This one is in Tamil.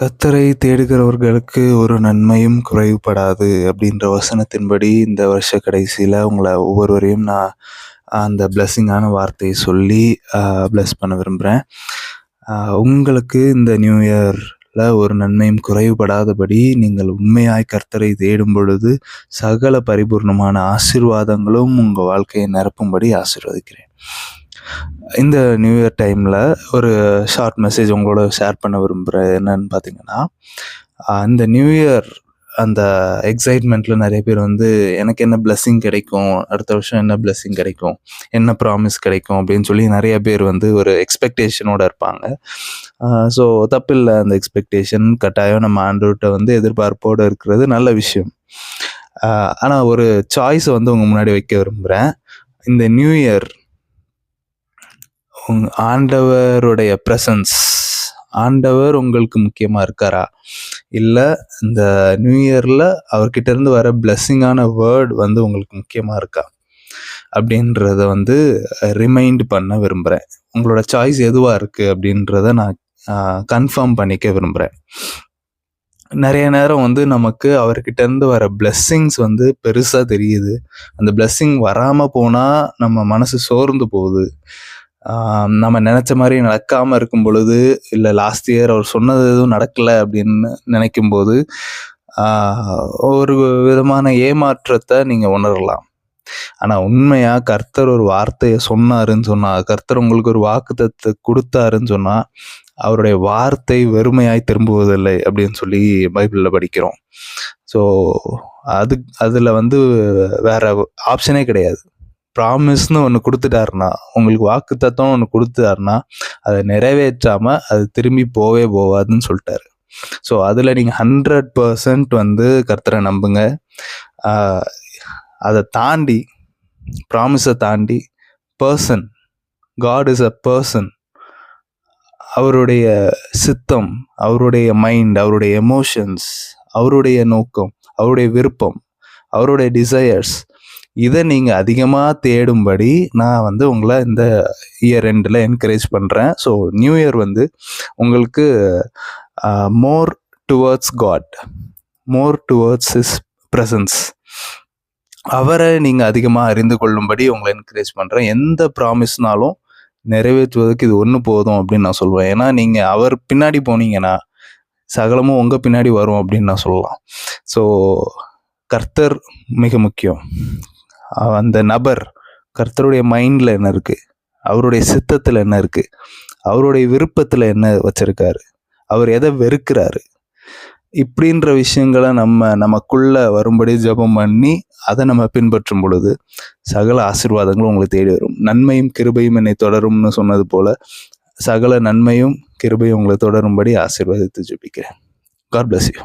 கத்தரை தேடுகிறவர்களுக்கு ஒரு நன்மையும் குறைவுபடாது அப்படின்ற வசனத்தின்படி இந்த வருஷ கடைசியில் உங்களை ஒவ்வொருவரையும் நான் அந்த பிளஸ்ஸிங்கான வார்த்தையை சொல்லி பிளஸ் பண்ண விரும்புகிறேன் உங்களுக்கு இந்த நியூ இயரில் ஒரு நன்மையும் குறைவுபடாதபடி நீங்கள் உண்மையாய் கர்த்தரை தேடும் பொழுது சகல பரிபூர்ணமான ஆசிர்வாதங்களும் உங்கள் வாழ்க்கையை நிரப்பும்படி ஆசிர்வதிக்கிறேன். இந்த நியூ இயர் டைமில் ஒரு ஷார்ட் மெசேஜ் உங்களோட ஷேர் பண்ண விரும்புகிறேன் என்னன்னு பார்த்தீங்கன்னா இந்த நியூ இயர் அந்த எக்ஸைட்மெண்ட்டில் நிறைய பேர் வந்து எனக்கு என்ன பிளெஸ்ஸிங் கிடைக்கும்? அடுத்த வருஷம் என்ன பிளெஸ்ஸிங் கிடைக்கும்? என்ன ப்ராமிஸ் கிடைக்கும்? அப்படின்னு சொல்லி நிறைய பேர் வந்து ஒரு எக்ஸ்பெக்டேஷனோடு இருப்பாங்க. ஸோ தப்பில்லை அந்த எக்ஸ்பெக்டேஷன் கட்டாயம் நம்ம ஆண்டோர்கிட்ட வந்து எதிர்பார்ப்போடு இருக்கிறது நல்ல விஷயம். ஆனால் ஒரு சாய்ஸை வந்து உங்கள் முன்னாடி வைக்க விரும்புகிறேன் இந்த நியூ இயர் ஆண்டவருடைய ப்ரெசன்ஸ் ஆண்டவர் உங்களுக்கு முக்கியமாக இருக்காரா? இல்லை இந்த நியூ இயரில் அவர்கிட்ட இருந்து வர பிளெஸ்ஸிங்கான வேர்ட் வந்து உங்களுக்கு முக்கியமாக இருக்கா? அப்படின்றத வந்து ரிமைண்ட் பண்ண விரும்புகிறேன் உங்களோட சாய்ஸ் எதுவாக இருக்குது அப்படின்றத நான் கன்ஃபார்ம் பண்ணிக்க விரும்புகிறேன் நிறைய நேரம் வந்து நமக்கு அவர்கிட்ட இருந்து வர பிளெஸ்ஸிங்ஸ் வந்து பெருசாக தெரியுது. அந்த பிளெஸ்ஸிங் வராமல் போனால் நம்ம மனசு சோர்ந்து போகுது. நம்ம நினச்ச மாதிரி நடக்காமல் இருக்கும் பொழுது இல்லை லாஸ்ட் இயர் அவர் சொன்னது எதுவும் நடக்கலை அப்படின்னு நினைக்கும் போது ஒரு விதமான ஏமாற்றத்தை நீங்கள் உணரலாம். ஆனால் உண்மையாக கர்த்தர் ஒரு வார்த்தையை சொன்னாருன்னு சொன்னால் கர்த்தர் உங்களுக்கு ஒரு வாக்குத்தத்தை கொடுத்தாருன்னு சொன்னால் அவருடைய வார்த்தை வெறுமையாய் திரும்புவதில்லை அப்படின்னு சொல்லி பைபிளில் படிக்கிறோம். ஸோ அது அதில் வந்து வேற ஆப்ஷனே கிடையாது. ப்ராமிஸ்னு ஒன்று கொடுத்துட்டாருன்னா உங்களுக்கு வாக்கு தத்துவம் ஒன்று கொடுத்துட்டாருன்னா அதை நிறைவேற்றாமல் அது திரும்பி போவே போவாதுன்னு சொல்லிட்டாரு. ஸோ அதில் நீங்கள் ஹண்ட்ரட் பர்சன்ட் வந்து கர்த்தரை நம்புங்க. அதை தாண்டி ப்ராமிஸை தாண்டி person God is a person அவருடைய சித்தம் அவருடைய மைண்ட் அவருடைய எமோஷன்ஸ் அவருடைய நோக்கம் அவருடைய விருப்பம் அவருடைய டிசையர்ஸ் இதை நீங்கள் அதிகமாக தேடும்படி நான் வந்து உங்களை இந்த இயர் ரெண்டில் என்கரேஜ் பண்ணுறேன் ஸோ நியூ இயர் வந்து உங்களுக்கு more towards God more towards his presence அவரை நீங்கள் அதிகமாக அறிந்து கொள்ளும்படி உங்களை என்கரேஜ் பண்ணுறேன் எந்த ப்ராமிஸ்னாலும் நிறைவேற்றுவதற்கு இது ஒன்று போதும் அப்படின்னு நான் சொல்லுவேன் ஏன்னா நீங்கள் அவர் பின்னாடி போனீங்கன்னா சகலமும் உங்கள் பின்னாடி வரும் அப்படின்னு நான் சொல்லலாம். ஸோ கர்த்தர் மிக முக்கியம். அந்த நபர் கர்த்தருடைய மைண்டில் என்ன இருக்குது அவருடைய சித்தத்தில் என்ன இருக்குது அவருடைய விருப்பத்தில் என்ன வச்சுருக்காரு? அவர் எதை வெறுக்கிறாரு? இப்படின்ற விஷயங்களை நம்ம நமக்குள்ள வரும்படி ஜபம் பண்ணி அதை நம்ம பின்பற்றும் பொழுது சகல ஆசிர்வாதங்களும் உங்களை தேடி வரும். நன்மையும் கிருபையும் என்னை தொடரும்னு சொன்னது போல சகல நன்மையும் கிருபையும் உங்களை தொடரும்படி ஆசிர்வாதித்து ஜபிக்கிறேன். God bless you